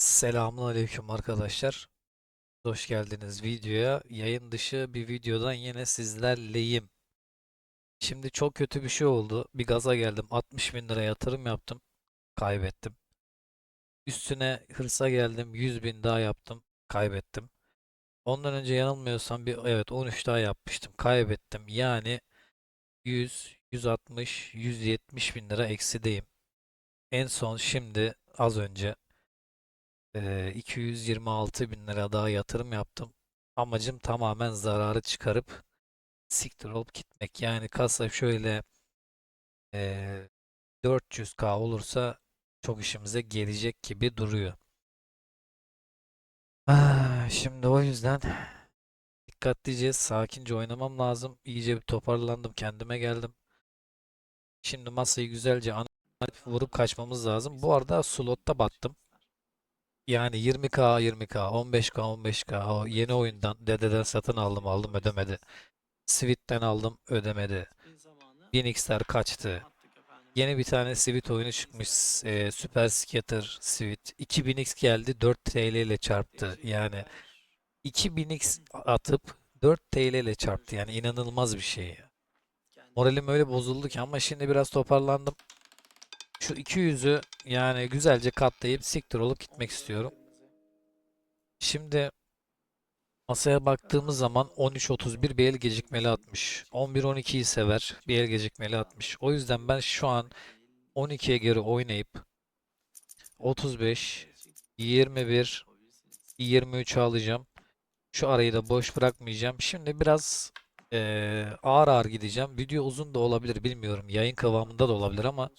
Selamun aleyküm arkadaşlar. Hoş geldiniz videoya. Yayın dışı bir videodan yine sizlerleyim. Şimdi çok kötü bir şey oldu. Bir gaza geldim. 60 bin lira yatırım yaptım. Kaybettim. Üstüne hırsa geldim. 100 bin daha yaptım. Kaybettim. Ondan önce yanılmıyorsam bir evet 13 daha yapmıştım. Kaybettim. Yani 100, 160, 170 bin lira eksideyim. En son şimdi az önce Eee, 226 bin lira daha yatırım yaptım. Amacım tamamen zararı çıkarıp siktir olup gitmek. Yani kasa şöyle eee 400k olursa çok işimize gelecek gibi duruyor. Ah, şimdi o yüzden dikkatlice, sakince oynamam lazım. İyice bir toparlandım, kendime geldim. Şimdi masayı güzelce vurup kaçmamız lazım. Bu arada slotta battım. Yani 20k 20k 15k 15k o yeni oyundan dededen satın aldım aldım ödemedi. Sweet'ten aldım ödemedi. 1000x'ler kaçtı. Yeni bir tane Sweet oyunu çıkmış. e, Super Skater Sweet. 2000x geldi 4 TL ile çarptı. Yani 2000x atıp 4 TL ile çarptı. Yani inanılmaz bir şey ya. Moralim öyle bozuldu ki ama şimdi biraz toparlandım. Şu 200'ü yani güzelce katlayıp siktir olup gitmek istiyorum. Şimdi masaya baktığımız zaman 13.31 bir el gecikmeli atmış. 11-12'yi sever. Bir el gecikmeli atmış. O yüzden ben şu an 12'ye göre oynayıp 35, 21, 23 alacağım. Şu arayı da boş bırakmayacağım. Şimdi biraz eee, ağır ağır gideceğim. Video uzun da olabilir bilmiyorum. Yayın kıvamında da olabilir ama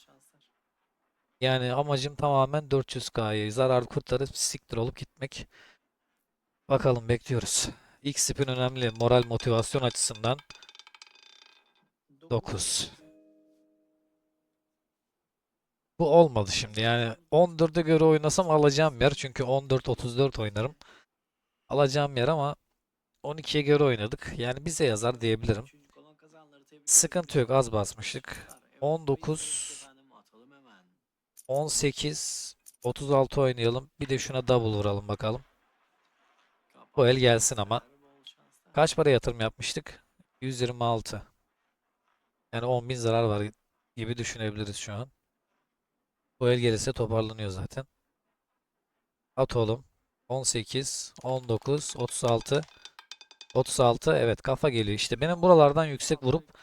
yani amacım tamamen 400K'yı zarar kurtarıp siktir olup gitmek. Bakalım bekliyoruz. İlk spin önemli. Moral motivasyon açısından 9. Bu olmadı şimdi. Yani 14'e göre oynasam alacağım yer. Çünkü 14-34 oynarım. Alacağım yer ama 12'ye göre oynadık. Yani bize yazar diyebilirim. Sıkıntı yok. Az basmıştık. 19 18 36 oynayalım. Bir de şuna double vuralım bakalım. Bu el gelsin ama. Kaç para yatırım yapmıştık? 126. Yani 10.000 zarar var gibi düşünebiliriz şu an. Bu el gelirse toparlanıyor zaten. At oğlum. 18, 19, 36. 36 evet kafa geliyor. İşte benim buralardan yüksek vurup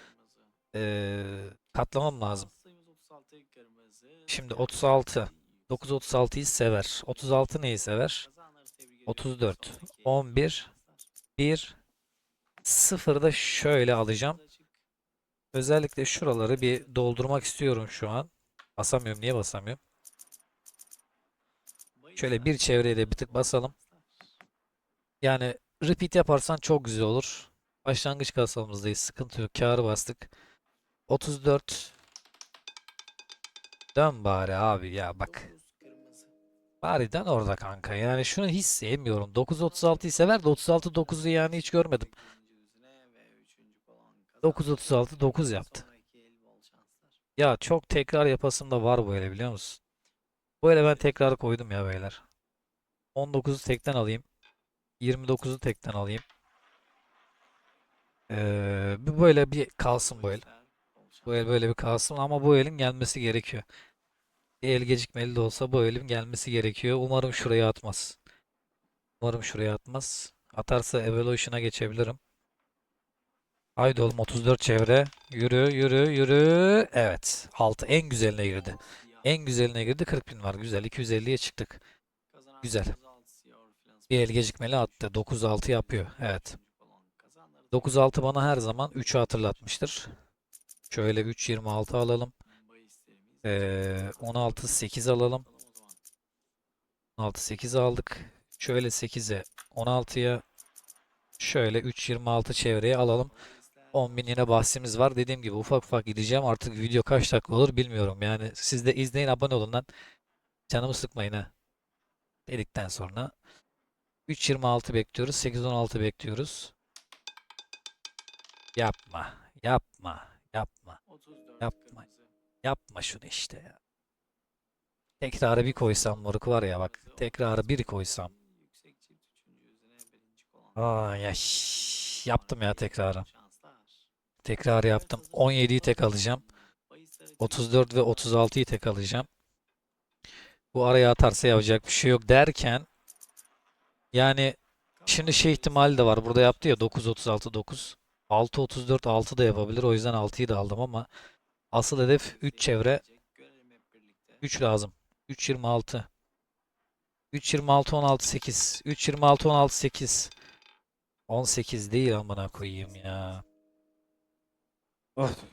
eee, katlamam lazım. Şimdi 36. 936'yı sever. 36 neyi sever? 34. 11. 1. 0 da şöyle alacağım. Özellikle şuraları bir doldurmak istiyorum şu an. Basamıyorum. Niye basamıyorum? Şöyle bir çevreye de bir tık basalım. Yani repeat yaparsan çok güzel olur. Başlangıç kasamızdayız. Sıkıntı yok. Kârı bastık. 34. Dön bari abi ya bak. Bari dön orada kanka. Yani şunu hiç sevmiyorum. 9.36'yı sever de 36 9'u yani hiç görmedim. 9.36 9 yaptı. Ya çok tekrar yapasım da var böyle biliyor musun? Böyle ben tekrar koydum ya beyler. 19'u tekten alayım. 29'u tekten alayım. Ee, bu böyle bir kalsın bu el. Bu el böyle bir kalsın ama bu elin gelmesi gerekiyor. El gecikmeli de olsa bu elin gelmesi gerekiyor. Umarım şuraya atmaz. Umarım şuraya atmaz. Atarsa Evolution'a geçebilirim. Haydi oğlum 34 çevre. Yürü yürü yürü. Evet. 6 en güzeline girdi. En güzeline girdi 40 bin var. Güzel. 250'ye çıktık. Güzel. Bir el gecikmeli attı. 9-6 yapıyor. Evet. 9-6 bana her zaman 3'ü hatırlatmıştır. Şöyle 3-26 alalım. Ee, 16-8 alalım. 16-8 aldık. Şöyle 8'e 16'ya şöyle 3-26 çevreye alalım. 10.000 yine bahsimiz var. Dediğim gibi ufak ufak gideceğim. Artık video kaç dakika olur bilmiyorum. Yani siz de izleyin abone olun lan. Canımı sıkmayın ha. Dedikten sonra 3.26 bekliyoruz. 8.16 bekliyoruz. Yapma. Yapma. Yapma. Yapma. Yapma şunu işte ya. Tekrarı bir koysam moruk var ya bak. Tekrarı bir koysam. Aa ya yaptım ya tekrarı. Tekrar yaptım. 17'yi tek alacağım. 34 ve 36'yı tek alacağım. Bu araya atarsa yapacak bir şey yok derken yani şimdi şey ihtimali de var. Burada yaptı ya 9 36 9. 6 34 6 da yapabilir. O yüzden 6'yı da aldım ama asıl hedef 3 çevre 3 lazım. 3 26. 3 26 16 8. 3 26 16 8. 18 değil amına koyayım ya. 18.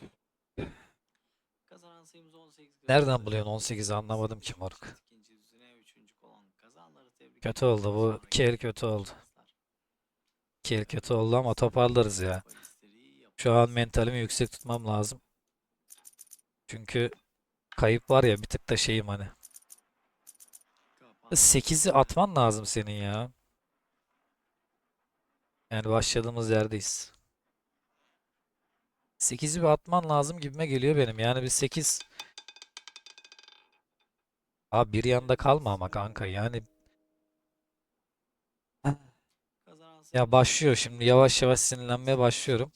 Nereden buluyorsun 18'i anlamadım ki moruk. Kötü oldu bu. Sonraki İki el kötü oldu. şanslar. İki el kötü oldu ama toparlarız ya. Şu an mentalimi yüksek tutmam lazım. Çünkü kayıp var ya bir tık da şeyim hani. kapan- 8'i atman lazım senin ya. Yani başladığımız yerdeyiz. 8'i bir atman lazım gibime geliyor benim. Yani bir 8 Abi bir yanda kalma ama kanka. Yani ya başlıyor 18. şimdi yavaş yavaş sinirlenmeye başlıyorum.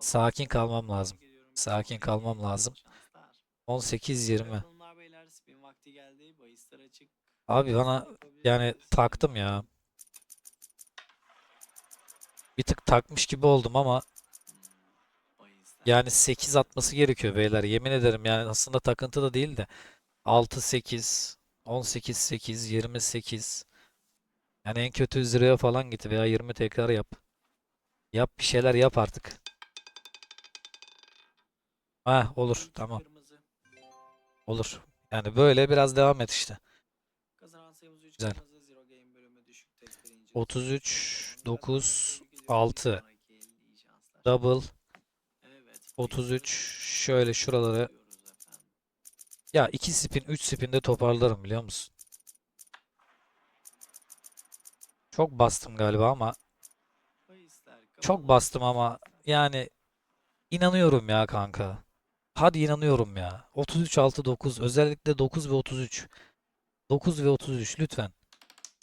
Sakin kalmam lazım. Sakin kalmam lazım. Şanslar. 18 20. Evet hanımlar beyler spin vakti geldi. Bahisler açık. Abi bana yani taktım ya. Bir tık takmış gibi oldum ama yani 8 atması gerekiyor beyler. Yemin ederim yani aslında takıntı da değil de 6 8 18 8 28 yani en kötü 100 liraya falan git veya 20 tekrar yap. Yap bir şeyler yap artık. Ha olur tamam olur. Yani böyle biraz devam et işte. Kazanan sayımız 3 Güzel. kırmızı. Zero game bölümü düşük tek birinci. 33 Sonraki 9 tebrik ediyorum. 6 Sonraki el iyi şanslar. double Evet, 33 bahisleri şöyle şuraları ya 2 spin 3 spinde toparlarım biliyor musun? Çok bastım galiba ama çok bastım ama yani inanıyorum ya kanka. Hadi inanıyorum ya. 33 6 9 özellikle 9 ve 33. 9 ve 33 lütfen.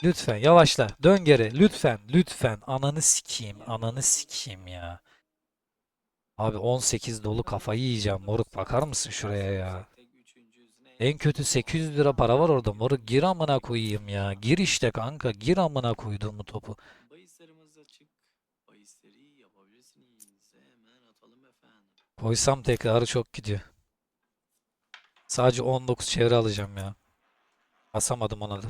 Lütfen yavaşla. Dön geri. Lütfen. Lütfen. Ananı sikeyim. Ananı sikeyim ya. Abi 18 dolu kafayı yiyeceğim moruk. Bakar mısın şuraya ya? En kötü 800 lira para var orada moruk. Gir amına koyayım ya. Gir işte kanka. Gir amına koyduğumu topu. Koysam tekrarı çok gidiyor. Sadece 19 çevre alacağım ya. Basamadım ona da.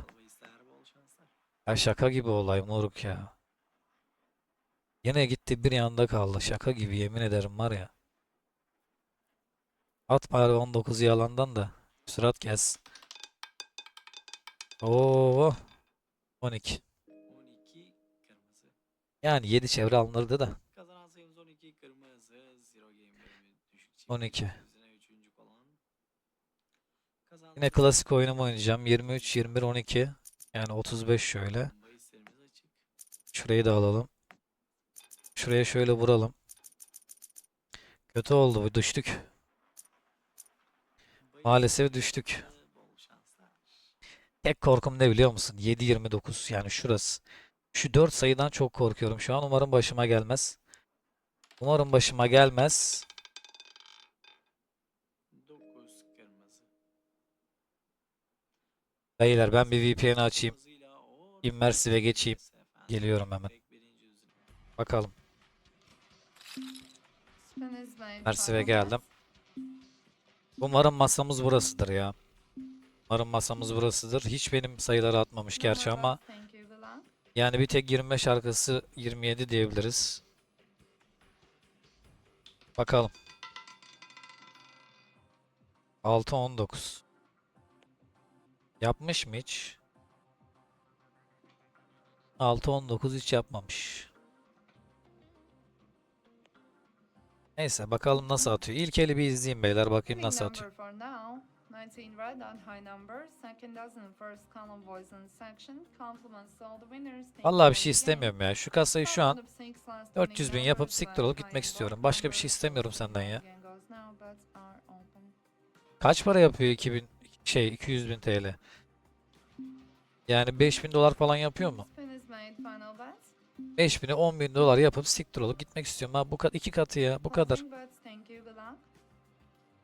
Ya şaka gibi olay moruk ya. Yine gitti bir yanda kaldı. Şaka gibi yemin ederim var ya. At bari 19'u yalandan da. Sürat gelsin. Oo 12. 12 kırmızı. Yani 7 çevre alınırdı da. Kazanan sayımız 12 kırmızı. Zero game bölümü düşük çift 12. üzerine üçüncü kolon. Kazanan Yine klasik oyunumu oynayacağım. 23, 21, 12. Yani 35 şöyle. Şurayı da alalım. Şuraya şöyle vuralım. Kötü oldu bu düştük. Maalesef düştük. Tek korkum ne biliyor musun? 7-29 yani şurası. Şu 4 sayıdan çok korkuyorum şu an. Umarım başıma gelmez. Umarım başıma gelmez. Beyler ben bir VPN açayım. Immersive'e geçeyim. Geliyorum hemen. Bakalım. Immersive Mersive geldim. Umarım masamız burasıdır ya. Umarım masamız burasıdır. Hiç benim sayıları atmamış gerçi ama yani bir tek 25 arkası 27 diyebiliriz. Bakalım. 6 19. Yapmış mı hiç? 6 19 hiç yapmamış. Neyse bakalım nasıl atıyor. İlk eli bir izleyeyim beyler bakayım nasıl atıyor. Vallahi bir şey istemiyorum ya. Şu kasayı şu an 400 bin yapıp siktir olup gitmek istiyorum. Başka bir şey istemiyorum senden ya. Kaç para yapıyor 2000 Şey 200 bin TL. Yani 5000 dolar falan yapıyor mu? Spin is made, final bet. 5000'i 10 bin dolar yapıp siktir olup gitmek istiyorum. Ha bu kadar iki katı ya bu kadar.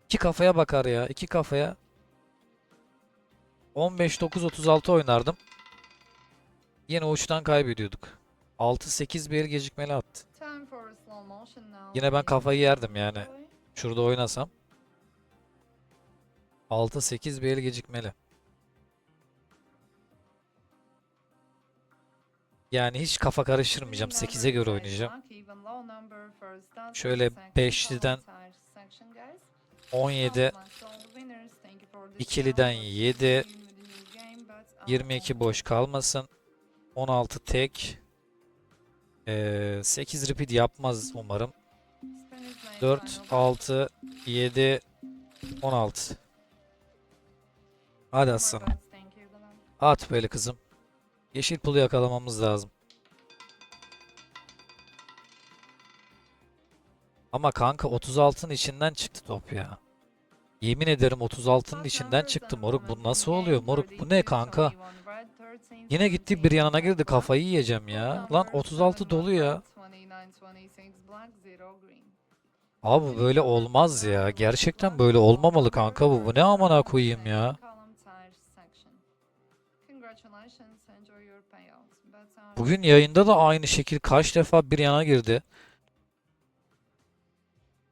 İki kafaya bakar ya. iki kafaya 15-9-36 oynardım. Yine uçtan kaybediyorduk. 6-8 bir el gecikmeli attı. Yine ben kafayı yerdim yani. Şurada oynasam. 6-8 bir el gecikmeli. Yani hiç kafa karıştırmayacağım. 8'e göre oynayacağım. Şöyle 5'liden 17, ikiliden 7, 22 boş kalmasın. 16 tek. Ee, 8 repeat yapmaz umarım. 4, 6, 7, 16. Hadi aslanım. At böyle kızım. Yeşil pulu yakalamamız lazım. Ama kanka 36'nın içinden çıktı top ya. Yemin ederim 36'nın içinden çıktı moruk. Bu nasıl oluyor moruk? Bu ne kanka? Yine gitti bir yanına girdi kafayı yiyeceğim ya. Lan 36 dolu ya. Abi böyle olmaz ya. Gerçekten böyle olmamalı kanka bu. Bu ne amına koyayım ya. Bugün yayında da aynı şekil kaç defa bir yana girdi.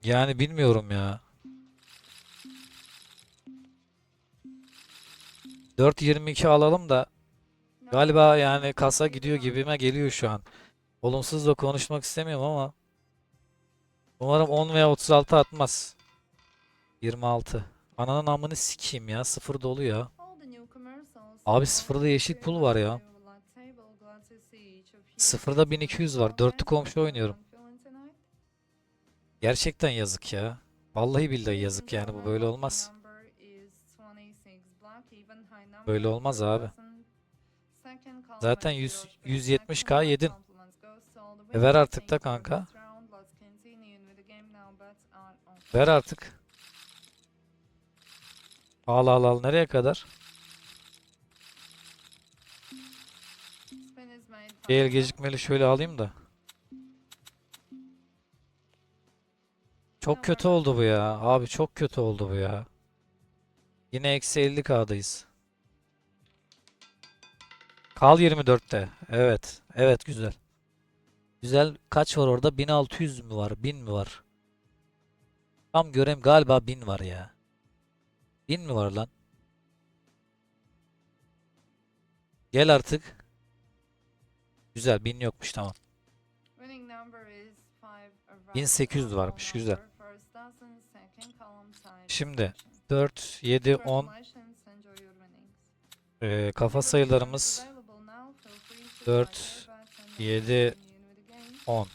Yani bilmiyorum ya. 4.22 alalım da galiba yani kasa gidiyor gibime geliyor şu an. Olumsuz da konuşmak istemiyorum ama umarım 10 veya 36 atmaz. 26. Ananın amını sikeyim ya. Sıfır dolu ya. Abi sıfırda yeşil pul var ya. Sıfırda 1200 var. Dörtlü komşu oynuyorum. Gerçekten yazık ya. Vallahi billahi yazık yani bu böyle olmaz. Böyle olmaz abi. Zaten 100 170k yedin. E ver artık da kanka. Ver artık. Al al al nereye kadar? El gecikmeli şöyle alayım da. Çok kötü oldu bu ya. Abi çok kötü oldu bu ya. Yine eksi 50k'dayız. Kal 24'te. Evet. Evet güzel. Güzel. Kaç var orada? 1600 mü var? 1000 mi var? Tam görem galiba 1000 var ya. 1000 mi var lan? Gel artık. Güzel 1000 yokmuş tamam. 1800 varmış güzel. Şimdi 4, 7, 10 ee, kafa sayılarımız 4, 7, 10.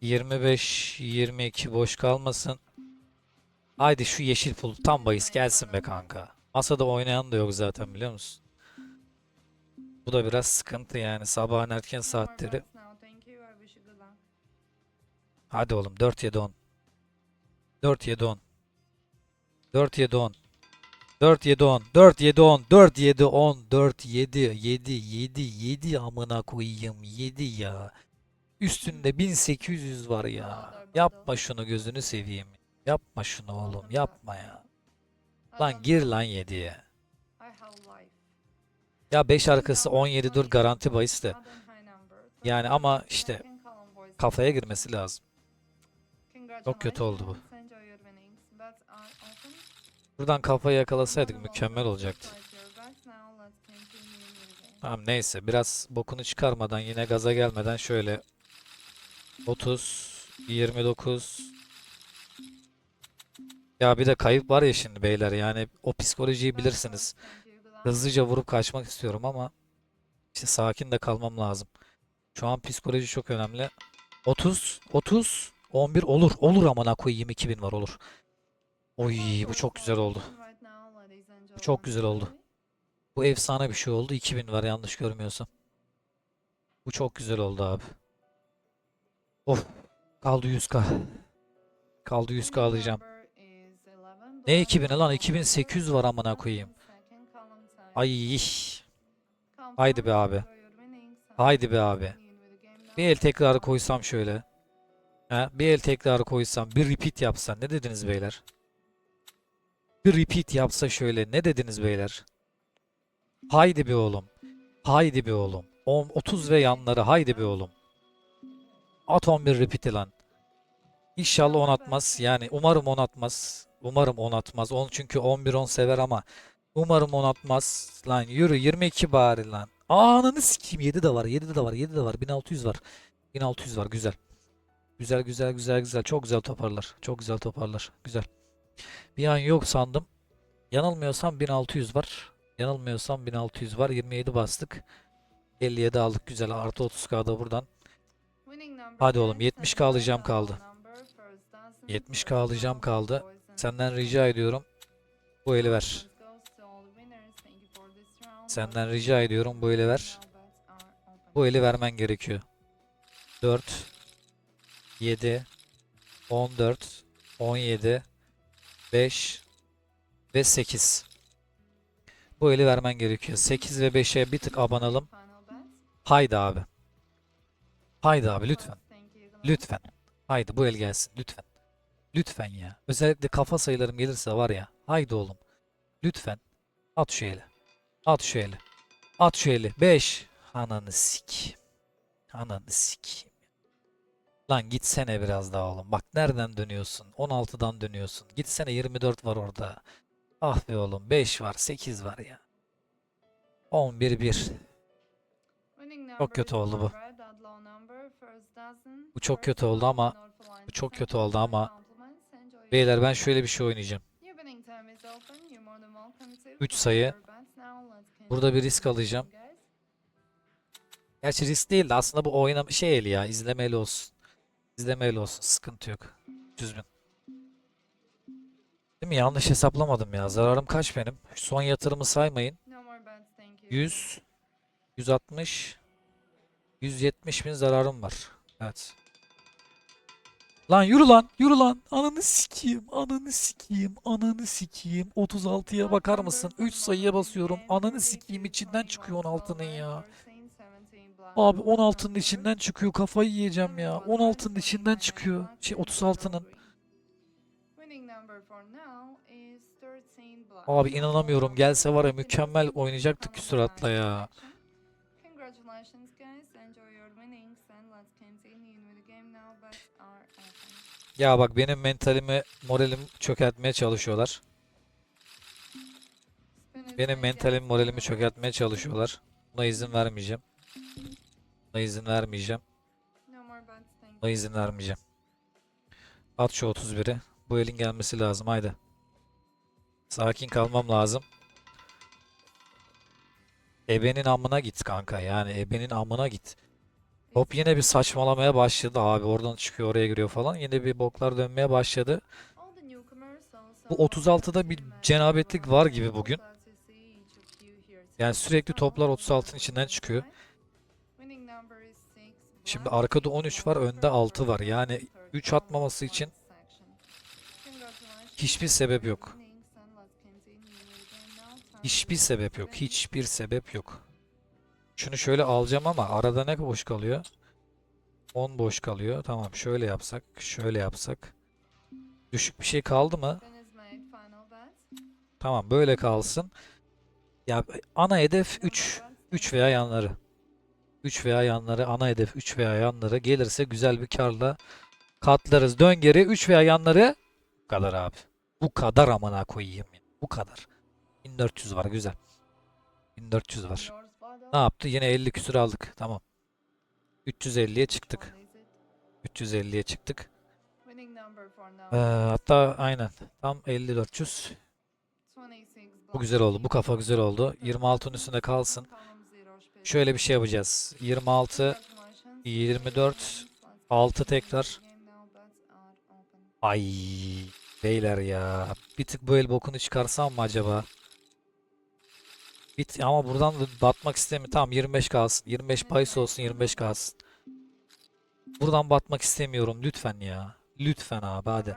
25, 22 boş kalmasın. Haydi şu yeşil pul tam bahis gelsin be kanka. Masada oynayan da yok zaten biliyor musun? Bu da biraz sıkıntı yani sabahın erken saatleri. Hadi oğlum 4 7 10. 4 7 10. 4 7 10. 4 7 10. 4 7 10. 4 7 10. 4 7 7 7 7 amına koyayım 7 ya. Üstünde 1800 var ya. Yapma şunu gözünü seveyim. Yapma şunu oğlum yapma ya. Lan gir lan 7'ye. Ya 5 arkası 17 dur garanti bahis de. Yani ama işte kafaya girmesi lazım. Çok kötü oldu bu. Buradan kafayı yakalasaydık mükemmel olacaktı. Tamam neyse biraz bokunu çıkarmadan yine gaza gelmeden şöyle 30 29 Ya bir de kayıp var ya şimdi beyler yani o psikolojiyi bilirsiniz. Hızlıca vurup kaçmak istiyorum ama işte sakin de kalmam lazım. Şu an psikoloji çok önemli. 30 30 11 olur. Olur amına koyayım 2000 var olur. Oy bu çok güzel oldu. Bu çok güzel oldu. Bu efsane bir şey oldu. 2000 var yanlış görmüyorsam. Bu çok güzel oldu abi. Of. Kaldı 100k. Kaldı 100k alacağım. Ne 2000'i lan? 2800 var amına koyayım. Ay. Haydi be abi. Haydi be abi. Bir el tekrarı koysam şöyle. He, bir el tekrarı koysam, bir repeat yapsan ne dediniz beyler? Bir repeat yapsa şöyle ne dediniz beyler? Haydi be oğlum. Haydi be oğlum. 10 30 ve yanları haydi be oğlum. At 11 repeat lan. İnşallah 10 atmaz. Yani umarım 10 atmaz. Umarım 10 atmaz. 10 çünkü 11 10 sever ama umarım 10 atmaz. Lan yürü 22 bari lan. Aa ananı sikeyim 7 de var. 7 de var. 7 de var. 1600 var. 1600 var. Güzel. Güzel güzel güzel güzel. Çok güzel toparlar. Çok güzel toparlar. Güzel. Bir an yok sandım. Yanılmıyorsam 1600 var. Yanılmıyorsam 1600 var. 27 bastık. 57 aldık. Güzel. Artı 30k da buradan. Hadi oğlum 70k alacağım kaldı. 70k alacağım kaldı. Senden rica ediyorum. Bu eli ver. Senden rica ediyorum bu eli ver. Bu eli vermen gerekiyor. 4 7 14 17 5 ve 8. Bu eli vermen gerekiyor. 8 ve 5'e bir tık abanalım. Haydi abi. Haydi abi lütfen. Lütfen. Haydi bu el gelsin lütfen. Lütfen ya. Özellikle kafa sayılarım gelirse var ya. Haydi oğlum. Lütfen. At şu eli. At şu eli. At şu eli. 5. Ananı sik. Ananı sik. Lan gitsene biraz daha oğlum. Bak nereden dönüyorsun? 16'dan dönüyorsun. Gitsene 24 var orada. Ah be oğlum 5 var 8 var ya. 11 1. Çok kötü oldu bu. Bu çok kötü oldu ama bu çok kötü oldu ama Beyler ben şöyle bir şey oynayacağım. 3 sayı. Burada bir risk alacağım. Gerçi risk değil de aslında bu oynama şey eli ya izlemeli olsun. İzlemeli olsun sıkıntı yok. 300 bin. Değil mi? Yanlış hesaplamadım ya. Zararım kaç benim? Son yatırımı saymayın. 100, 160, 170 bin zararım var. Evet. Lan yürü lan, yürü lan. Ananı sikeyim, ananı sikeyim, ananı sikeyim. 36'ya bakar mısın? 3 sayıya basıyorum. Ananı sikeyim içinden çıkıyor 16'nın ya. Abi 16'nın içinden çıkıyor. Kafayı yiyeceğim ya. 16'nın içinden çıkıyor. Şey 36'nın. Abi inanamıyorum. Gelse var ya mükemmel oynayacaktık küsuratla ya. Ya bak benim mentalimi, moralimi çökertmeye çalışıyorlar. Benim it mentalim, again. moralimi çökertmeye çalışıyorlar. Buna izin vermeyeceğim. Buna izin vermeyeceğim. Buna izin vermeyeceğim. At şu 31'i. Bu elin gelmesi lazım. Haydi. Sakin kalmam lazım. Ebenin amına git kanka. Yani ebenin amına git. Top yine bir saçmalamaya başladı abi. Oradan çıkıyor oraya giriyor falan. Yine bir boklar dönmeye başladı. Bu 36'da bir cenabetlik var gibi bugün. Yani sürekli toplar 36'ın içinden çıkıyor. Şimdi arkada 13 var, önde 6 var. Yani 3 atmaması için hiçbir sebep yok. Hiçbir sebep yok. Hiçbir sebep yok. Şunu şöyle alacağım ama arada ne boş kalıyor? 10 boş kalıyor. Tamam şöyle yapsak, şöyle yapsak. Düşük bir şey kaldı mı? Tamam böyle kalsın. Ya ana hedef 3. 3 veya yanları. 3 veya yanları ana hedef 3 veya yanları gelirse güzel bir karla katlarız. Dön geri 3 veya yanları bu kadar abi. Bu kadar amına koyayım. ya. Bu kadar. 1400 var güzel. 1400 var. Ne yaptı? Yine 50 küsür aldık. Tamam. 350'ye çıktık. 350'ye çıktık. Ee, hatta aynen. Tam 50-400. Bu güzel oldu. Bu kafa güzel oldu. 26'ın üstünde kalsın. Şöyle bir şey yapacağız. 26, 24, 6 tekrar. Ay beyler ya. Bir tık bu el bokunu çıkarsam mı acaba? Bit ama buradan da batmak istemiyorum. Tamam 25 kalsın. 25 bahis olsun 25 kalsın. Buradan batmak istemiyorum lütfen ya. Lütfen abi hadi.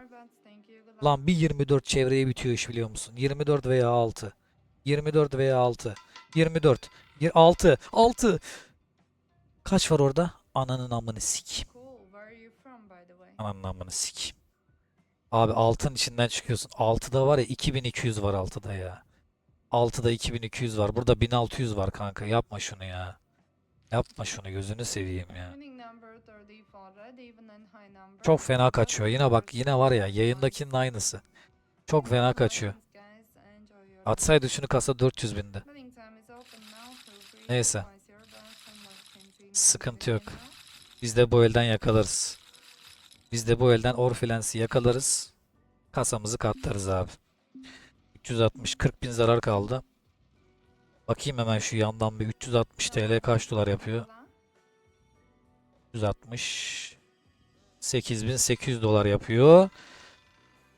Lan bir 24 çevreye bitiyor iş biliyor musun? 24 veya 6. 24 veya 6. 24. 6. 6. Kaç var orada? Ananın amını way? Ananın amını sikeyim. Abi 6'nın içinden çıkıyorsun. 6'da var ya 2200 var 6'da ya. 6'da 2200 var. Burada 1600 var kanka. Yapma şunu ya. Yapma şunu gözünü seveyim ya. Winning number 34, red, even and high number. Çok fena kaçıyor. Yine bak yine var ya yayındakinin aynısı. Çok fena kaçıyor. Atsaydı şunu kasa 400 binde. Neyse. Sıkıntı yok. Biz de bu elden yakalarız. Biz de bu elden Orfilensi yakalarız. Kasamızı katlarız abi. 360 40 bin zarar kaldı. Bakayım hemen şu yandan bir 360 TL kaç dolar yapıyor? 360 8800 dolar yapıyor.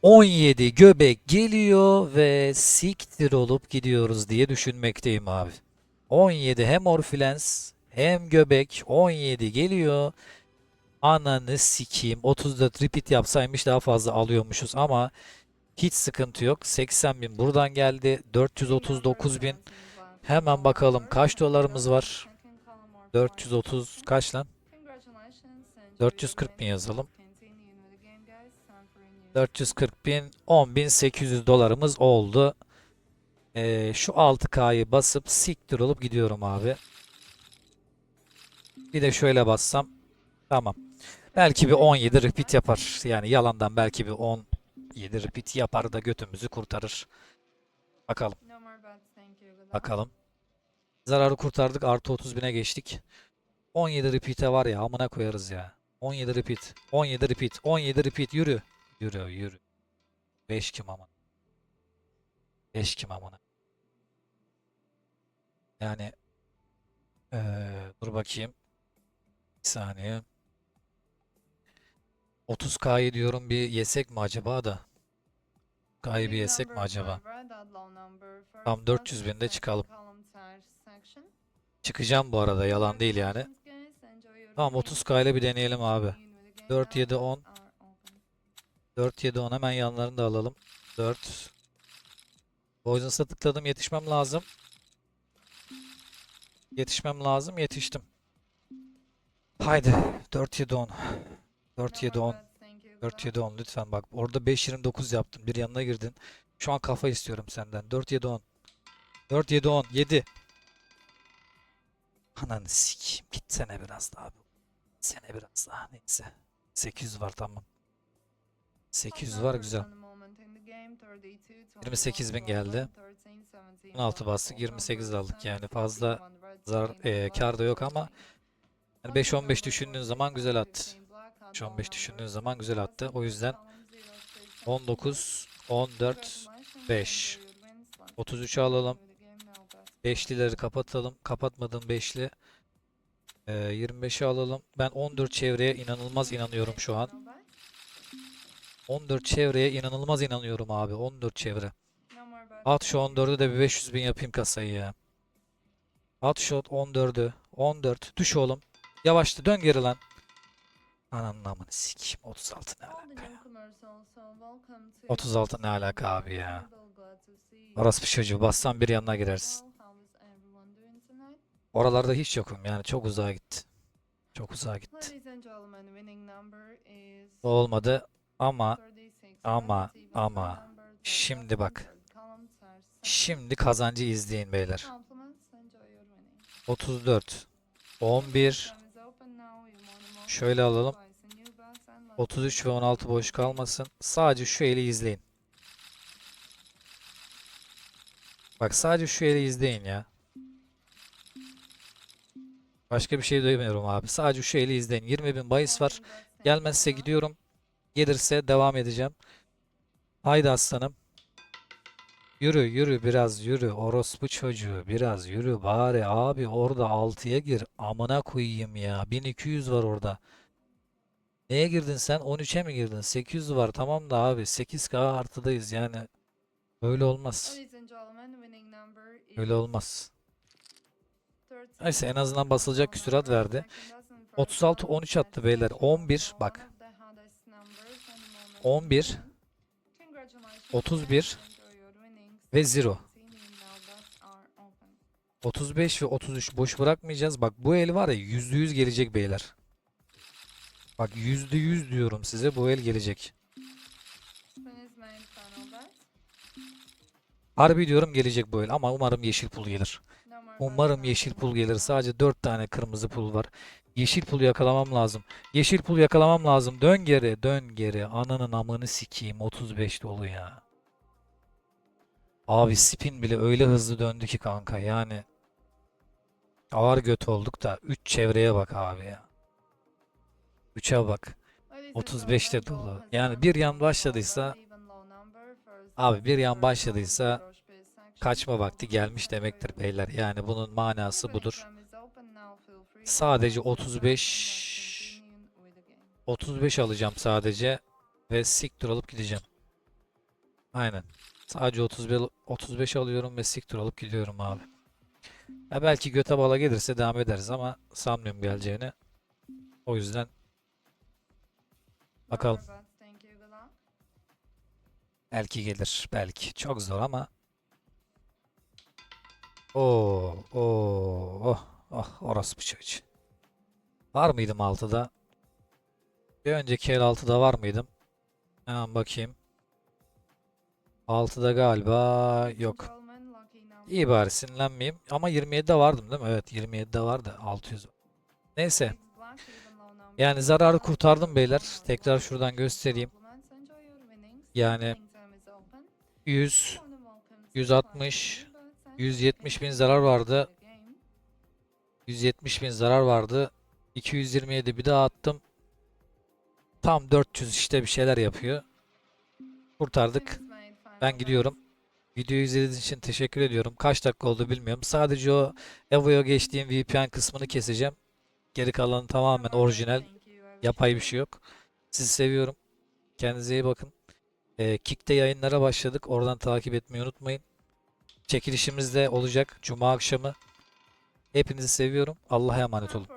17 göbek geliyor ve siktir olup gidiyoruz diye düşünmekteyim abi. 17 hem Orfilens hem göbek 17 geliyor. Ananı sikeyim. 34 repeat yapsaymış daha fazla alıyormuşuz ama hiç sıkıntı yok. 80 bin buradan geldi. 439 bin. Hemen bakalım kaç dolarımız var. 430 kaç lan? 440 bin yazalım. 440 bin 10 bin 800 dolarımız oldu. Ee, şu 6K'yı basıp siktir olup gidiyorum abi. Bir de şöyle bassam. Tamam. Belki bir 17 repeat yapar. Yani yalandan belki bir 17 repeat yapar da götümüzü kurtarır. Bakalım. Bakalım. Zararı kurtardık. Artı 30 bine geçtik. 17 repeat'e var ya amına koyarız ya. 17 repeat. 17 repeat. 17 repeat. Yürü. Yürü yürü. 5 kim amına. 5 kim amına. Yani eee, dur bakayım. Bir saniye. 30K'yı diyorum bir yesek mi acaba da? K'yı bir yesek mi acaba? Tam 400 binde çıkalım. Çıkacağım bu arada yalan değil yani. Tamam 30K ile bir deneyelim abi. 4, 7, 10. 4, 7, 10 hemen yanlarını da alalım. 4. Poison's'a tıkladım yetişmem lazım. Yetişmem lazım yetiştim. Haydi 4, 7, 10. 4, 7, 10. 4, 7, 10 lütfen bak. Orada 5, 29 yaptın. Bir yanına girdin. Şu an kafa istiyorum senden. 4, 7, 10. 4, 7, 10. 7. Ananı sikeyim. Gitsene biraz daha. Gitsene biraz daha. Neyse. 800 var tamam. 800 var güzel. 28 bin geldi. 16 bastık 28 aldık yani fazla zarar e, kar da yok ama yani 5-15 düşündüğün zaman güzel attı. 5-15 düşündüğün zaman güzel attı. O yüzden 19, 14, 5. 33'ü alalım. 5'lileri kapatalım. Kapatmadığım 5'li. E, 25'i alalım. Ben 14 çevreye inanılmaz inanıyorum şu an. 14 çevreye inanılmaz inanıyorum abi. 14 çevre. At şu 14'ü de bir 500 bin yapayım kasayı ya. At shot 14'ü. 14. Düş oğlum. Yavaşla dön geri lan. Ananın amını sikeyim. 36 ne alaka ya. 36 ne alaka abi ya. Orası bir çocuğu. Bassan bir yanına girersin. Oralarda hiç yokum yani. Çok uzağa gitti. Çok uzağa gitti. Olmadı ama ama ama şimdi bak. Şimdi kazancı izleyin beyler. 34 11 Şöyle alalım. 33 ve 16 boş kalmasın. Sadece şu eli izleyin. Bak sadece şu eli izleyin ya. Başka bir şey duymuyorum abi. Sadece şu eli izleyin. 20 bin bahis var. Gelmezse gidiyorum. Gelirse devam edeceğim. Haydi aslanım. Yürü yürü biraz yürü. Orospu çocuğu biraz yürü bari abi orada 6'ya gir. Amına koyayım ya. 1200 var orada. Neye girdin sen? 13'e mi girdin? 800 var tamam da abi 8K artıdayız yani. Öyle olmaz. Öyle olmaz. Neyse en azından basılacak küsurat verdi. 36 13 attı beyler. 11 bak. 11 31 Enjoy your winnings ve and 0. continue now bets are open. 35 ve 33 boş bırakmayacağız. Bak bu el var ya %100 gelecek beyler. Bak %100 diyorum size bu el gelecek. Harbi diyorum gelecek bu el ama umarım yeşil pul gelir. Umarım yeşil pul gelir. Sadece 4 tane kırmızı pul var. Yeşil pul yakalamam lazım. Yeşil pul yakalamam lazım. Dön geri, dön geri. Ananın amını sikeyim. 35 dolu ya. Abi spin bile öyle hızlı döndü ki kanka. Yani ağır göt olduk da 3 çevreye bak abi ya. 3'e bak. Ladies and 35 de gentlemen, dolu. ball has Yani bir yan başladıysa Abi bir yan başladıysa kaçma vakti gelmiş demektir beyler. Yani bunun manası budur. Sadece close your eyes and 35 let's continue with the game. 35 alacağım sadece ve siktir alıp gideceğim. Aynen. Sadece 35 35 alıyorum ve siktir alıp gidiyorum abi. Ya belki göte bala gelirse devam ederiz ama sanmıyorum geleceğini. O yüzden Bakalım. Belki gelir. Belki. Çok zor ama. Oo, oo, oh, oh, orası bu çocuğu. Var mıydım 6'da? Bir önceki el 6'da var mıydım? Hemen bakayım. 6'da galiba yok. İyi bari sinirlenmeyeyim. Ama 27'de vardım değil mi? Evet 27'de vardı. 600. Neyse. Yani zararı kurtardım beyler. Tekrar şuradan göstereyim. Yani Opening time is open. 100, Everyone welcomes 160, five bets and 170 bin zarar vardı. with the game. 170 bin zarar vardı. 227 bir daha attım. Tam 400 işte bir şeyler yapıyor. Kurtardık. Ben gidiyorum. Videoyu izlediğiniz için teşekkür ediyorum. Kaç dakika oldu bilmiyorum. Sadece o Evo'ya geçtiğim VPN kısmını keseceğim. Geri kalanı tamamen orijinal. Yapay bir şey yok. Sizi seviyorum. Kendinize iyi bakın. Ee, Kick'te yayınlara başladık. Oradan takip etmeyi unutmayın. Çekilişimiz de olacak. Cuma akşamı. Hepinizi seviyorum. Allah'a emanet olun.